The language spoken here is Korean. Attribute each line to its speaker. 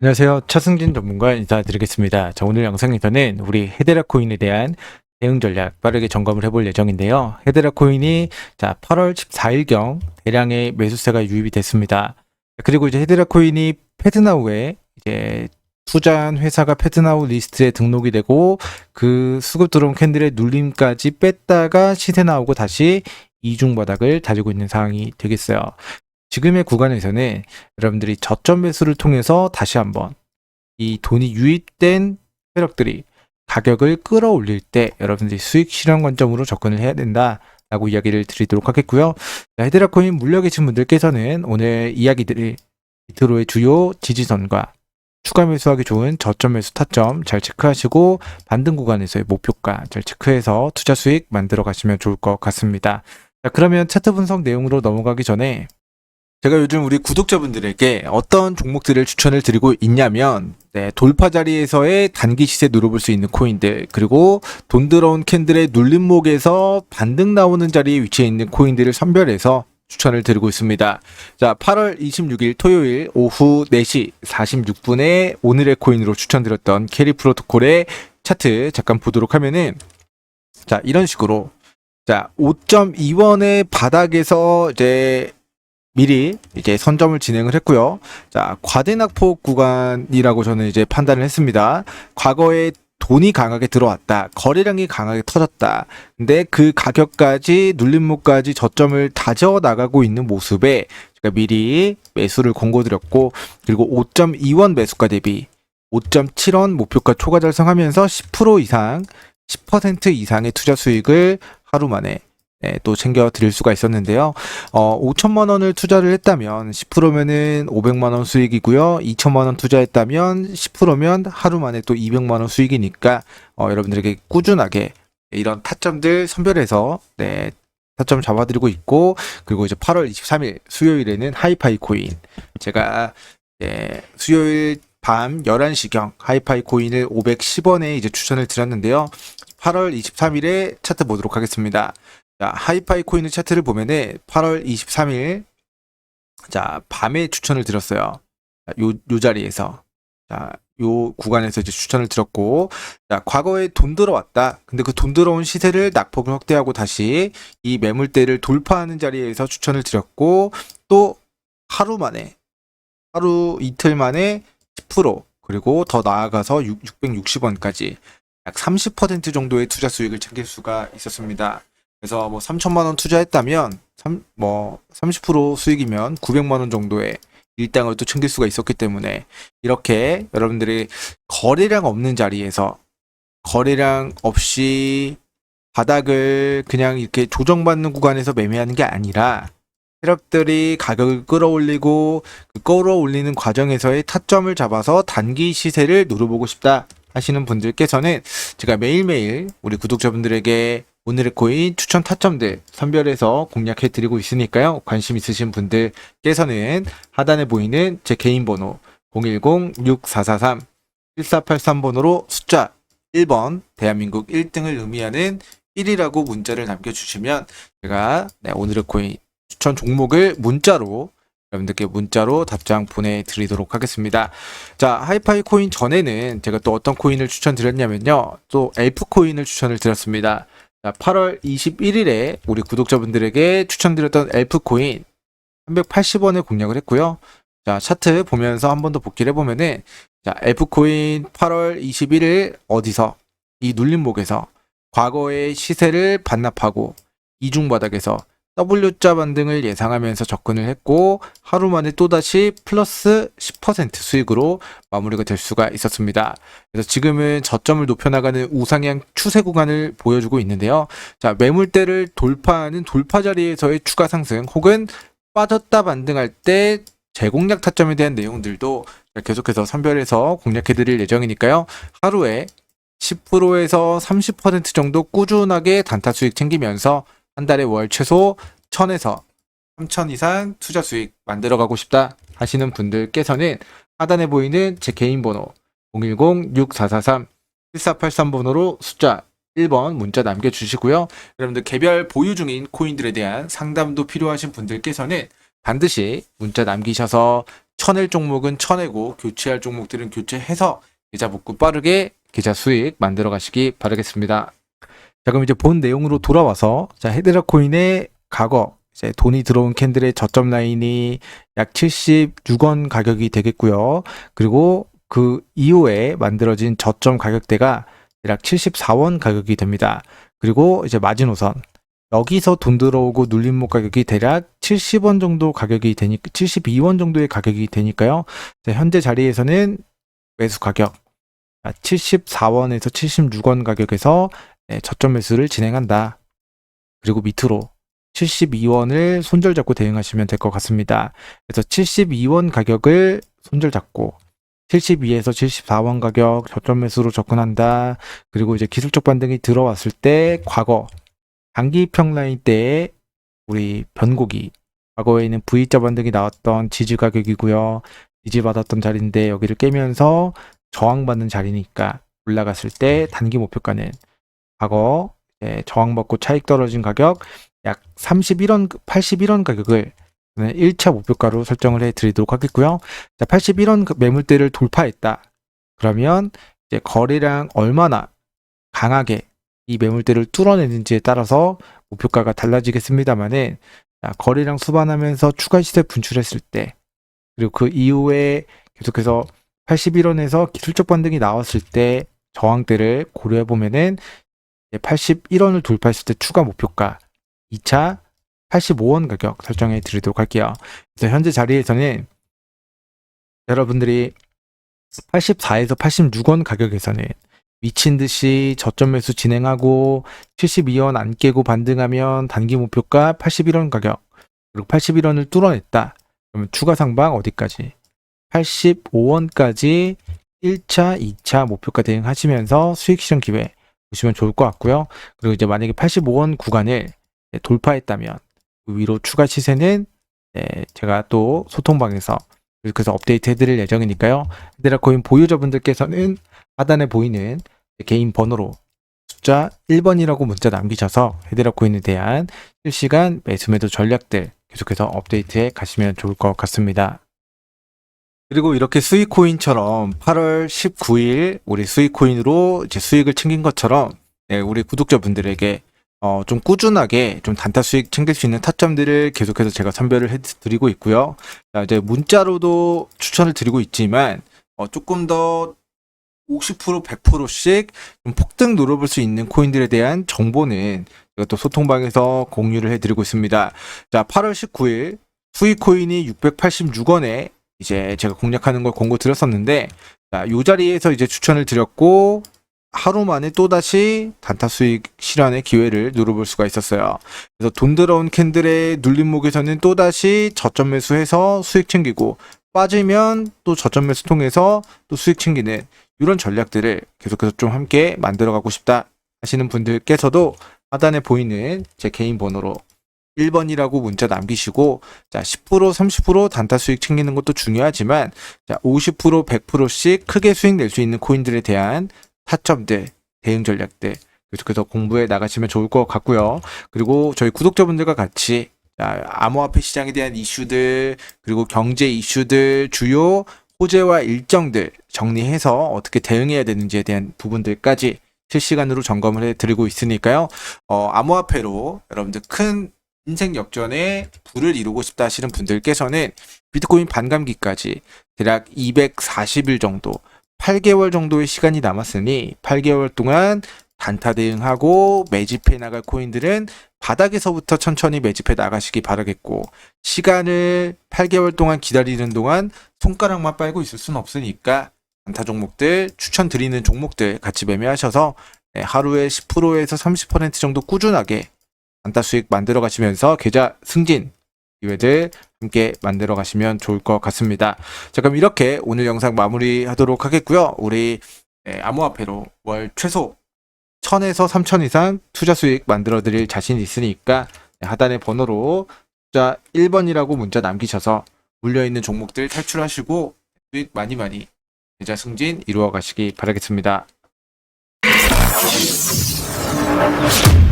Speaker 1: 안녕하세요. 차승진 전문가 인사드리겠습니다. 자, 오늘 영상에서는 우리 헤데라 코인에 대한 대응 전략 빠르게 점검을 해볼 예정인데요. 헤데라 코인이 자, 8월 14일경 대량의 매수세가 유입이 됐습니다. 그리고 이제 헤데라 코인이 패드나우에 이제 투자한 회사가 패드나우 리스트에 등록이 되고 그 수급 들어온 캔들의 눌림까지 뺐다가 시세 나오고 다시 이중 바닥을 다지고 있는 상황이 되겠어요. 지금의 구간에서는 여러분들이 저점 매수를 통해서 다시 한번 이 돈이 유입된 세력들이 가격을 끌어올릴 때 여러분들이 수익 실현 관점으로 접근을 해야 된다 라고 이야기를 드리도록 하겠고요. 자, 헤드라 코인 물려 계신 분들께서는 오늘 이야기들이 비트로의 주요 지지선과 추가 매수하기 좋은 저점 매수 타점 잘 체크하시고 반등 구간에서의 목표가 잘 체크해서 투자 수익 만들어 가시면 좋을 것 같습니다. 자, 그러면 차트 분석 내용으로 넘어가기 전에 제가 요즘 우리 구독자분들에게 어떤 종목들을 추천을 드리고 있냐면 네, 돌파 자리에서의 단기 시세 누려볼 수 있는 코인들 그리고 돈 들어온 캔들의 눌림목에서 반등 나오는 자리에 위치해 있는 코인들을 선별해서 추천을 드리고 있습니다. 자, 8월 26일 토요일 오후 4시 46분에 오늘의 코인으로 추천드렸던 캐리 프로토콜의 차트 잠깐 보도록 하면은 자, 이런 식으로 자, 5.2원의 바닥에서 이제 미리 이제 선점을 진행을 했고요. 자, 과대 낙폭 구간이라고 저는 이제 판단을 했습니다. 과거에 돈이 강하게 들어왔다. 거래량이 강하게 터졌다. 근데 그 가격까지 눌림목까지 저점을 다져 나가고 있는 모습에 제가 미리 매수를 권고드렸고 그리고 5.2원 매수가 대비 5.7원 목표가 초과 달성하면서 10% 이상 10% 이상의 투자 수익을 하루 만에 네, 또 챙겨 드릴 수가 있었는데요. 어, 5천만 원을 투자를 했다면 10%면은 500만 원 수익이고요. 2천만 원 투자했다면 10%면 하루 만에 또 200만 원 수익이니까 어, 여러분들에게 꾸준하게 이런 타점들 선별해서 네, 타점 잡아드리고 있고 그리고 이제 8월 23일 수요일에는 하이파이 코인 제가 예, 수요일 밤 11시경 하이파이 코인을 510원에 이제 추천을 드렸는데요. 8월 23일에 차트 보도록 하겠습니다. 자, 하이파이 코인의 차트를 보면은 8월 23일 자, 밤에 추천을 드렸어요. 자, 요, 요 자리에서. 자, 요 구간에서 이제 추천을 드렸고, 자, 과거에 돈 들어왔다. 근데 그 돈 들어온 시세를 낙폭을 확대하고 다시 이 매물대를 돌파하는 자리에서 추천을 드렸고, 또 하루 만에, 하루 이틀 만에 10% 그리고 더 나아가서 660원까지 약 30% 정도의 투자 수익을 챙길 수가 있었습니다. 그래서 뭐 3천만 원 투자했다면 3, 뭐 30% 수익이면 900만 원 정도의 일당을 또 챙길 수가 있었기 때문에 이렇게 여러분들이 거래량 없는 자리에서 거래량 없이 바닥을 그냥 이렇게 조정받는 구간에서 매매하는 게 아니라 세력들이 가격을 끌어올리고 그 끌어올리는 과정에서의 타점을 잡아서 단기 시세를 누려보고 싶다 하시는 분들께서는 제가 매일매일 우리 구독자분들에게 오늘의 코인 추천 타점들 선별해서 공략해 드리고 있으니까요. 관심 있으신 분들께서는 하단에 보이는 제 개인 번호 010-6443-1483번호로 숫자 1번 대한민국 1등을 의미하는 1이라고 문자를 남겨주시면 제가 네, 오늘의 코인 추천 종목을 문자로 여러분들께 문자로 답장 보내드리도록 하겠습니다. 자, 하이파이 코인 전에는 제가 또 어떤 코인을 추천드렸냐면요. 또 엘프 코인을 추천을 드렸습니다. 자, 8월 21일에 우리 구독자분들에게 추천드렸던 엘프 코인 380원에 공략을 했고요. 자, 차트 보면서 한 번 더 복기를 해보면은, 자, 엘프 코인 8월 21일 어디서 이 눌림목에서 과거의 시세를 반납하고 이중 바닥에서 W자 반등을 예상하면서 접근을 했고 하루 만에 또다시 플러스 10% 수익으로 마무리가 될 수가 있었습니다. 그래서 지금은 저점을 높여나가는 우상향 추세 구간을 보여주고 있는데요. 자, 매물대를 돌파하는 돌파 자리에서의 추가 상승 혹은 빠졌다 반등할 때 재공략 타점에 대한 내용들도 계속해서 선별해서 공략해 드릴 예정이니까요. 하루에 10%에서 30% 정도 꾸준하게 단타 수익 챙기면서 한 달에 월 최소 1000에서 3000 이상 투자 수익 만들어 가고 싶다 하시는 분들께서는 하단에 보이는 제 개인 번호 010-6443-1483 번호로 숫자 1번 문자 남겨주시고요. 여러분들 개별 보유 중인 코인들에 대한 상담도 필요하신 분들께서는 반드시 문자 남기셔서 쳐낼 종목은 쳐내고 교체할 종목들은 교체해서 계좌 복구 빠르게 계좌 수익 만들어 가시기 바라겠습니다. 자 그럼 이제 본 내용으로 돌아와서 자 헤드라 코인의 과거 이제 돈이 들어온 캔들의 저점 라인이 약 76원 가격이 되겠고요. 그리고 그 이후에 만들어진 저점 가격대가 대략 74원 가격이 됩니다. 그리고 이제 마지노선 여기서 돈 들어오고 눌림목 가격이 대략 70원 정도 가격이 되니까 72원 정도의 가격이 되니까요. 자, 현재 자리에서는 매수 가격 74원에서 76원 가격에서 네, 저점 매수를 진행한다. 그리고 밑으로 72원을 손절 잡고 대응하시면 될 것 같습니다. 그래서 72원 가격을 손절 잡고 72에서 74원 가격 저점 매수로 접근한다. 그리고 이제 기술적 반등이 들어왔을 때 과거 단기 평라인 때에 우리 변곡이 과거에는 V자 반등이 나왔던 지지 가격이고요. 지지 받았던 자리인데 여기를 깨면서 저항받는 자리니까 올라갔을 때 단기 목표가는 과거 이제 저항받고 차익 떨어진 가격 약 31원 81원 가격을 1차 목표가로 설정을 해 드리도록 하겠고요. 자, 81원 그 매물대를 돌파했다. 그러면 이제 거래량 얼마나 강하게 이 매물대를 뚫어내는지에 따라서 목표가가 달라지겠습니다만은 거래량 수반하면서 추가 시세 분출했을 때 그리고 그 이후에 계속해서 81원에서 기술적 반등이 나왔을 때 저항대를 고려해 보면은 81원을 돌파했을 때 추가 목표가 2차 85원 가격 설정해 드리도록 할게요. 그래서 현재 자리에서는 여러분들이 84에서 86원 가격에서는 미친 듯이 저점 매수 진행하고 72원 안 깨고 반등하면 단기 목표가 81원 가격 그리고 81원을 뚫어냈다. 그러면 추가 상방 어디까지? 85원까지 1차, 2차 목표가 대응하시면서 수익 실현 기회 보시면 좋을 것 같고요. 그리고 이제 만약에 85원 구간을 돌파했다면 그 위로 추가 시세는 네, 제가 또 소통방에서 그래서 업데이트 해드릴 예정이니까요. 헤드라 코인 보유자분들께서는 하단에 보이는 개인 번호로 숫자 1번이라고 문자 남기셔서 헤드라 코인에 대한 실시간 매수 매도 전략들 계속해서 업데이트해 가시면 좋을 것 같습니다. 그리고 이렇게 수익코인처럼 8월 19일 우리 수익코인으로 이제 수익을 챙긴 것처럼 네, 우리 구독자분들에게 어, 좀 꾸준하게 좀 단타 수익 챙길 수 있는 타점들을 계속해서 제가 선별을 해드리고 있고요. 자, 이제 문자로도 추천을 드리고 있지만 어, 조금 더 50% 100%씩 좀 폭등 노려볼 수 있는 코인들에 대한 정보는 제가 또 소통방에서 공유를 해드리고 있습니다. 자, 8월 19일 수익 코인이 686원에 이제 제가 공략하는 걸 공고 드렸었는데 자, 요 자리에서 이제 추천을 드렸고 하루 만에 또다시 단타 수익 실현의 기회를 누려볼 수가 있었어요. 그래서 돈 들어온 캔들의 눌림목에서는 또다시 저점 매수해서 수익 챙기고 빠지면 또 저점 매수 통해서 또 수익 챙기는 이런 전략들을 계속해서 좀 함께 만들어가고 싶다 하시는 분들께서도 하단에 보이는 제 개인 번호로 1번이라고 문자 남기시고 자 10% 30% 단타 수익 챙기는 것도 중요하지만 자 50% 100%씩 크게 수익 낼 수 있는 코인들에 대한 타점들 대응 전략들 계속해서 공부해 나가시면 좋을 것 같고요. 그리고 저희 구독자분들과 같이 자, 암호화폐 시장에 대한 이슈들 그리고 경제 이슈들 주요 호재와 일정들 정리해서 어떻게 대응해야 되는지에 대한 부분들까지 실시간으로 점검을 해드리고 있으니까요. 어, 암호화폐로 여러분들 큰 인생 역전에 불을 이루고 싶다 하시는 분들께서는 비트코인 반감기까지 대략 240일 정도 8개월 정도의 시간이 남았으니 8개월 동안 단타 대응하고 매집해 나갈 코인들은 바닥에서부터 천천히 매집해 나가시기 바라겠고 시간을 8개월 동안 기다리는 동안 손가락만 빨고 있을 수는 없으니까 단타 종목들 추천드리는 종목들 같이 매매하셔서 네, 하루에 10%에서 30% 정도 꾸준하게 단타 수익 만들어 가시면서 계좌 승진 기회들 함께 만들어 가시면 좋을 것 같습니다. 자 그럼 이렇게 오늘 영상 마무리하도록 하겠고요. 우리 네, 암호화폐로 월 최소 1000에서 3000 이상 투자 수익 만들어 드릴 자신 있으니까 네, 하단의 번호로 숫자 1번이라고 문자 남기셔서 물려있는 종목들 탈출하시고 수익 많이 많이 계좌 승진 이루어 가시기 바라겠습니다. 네.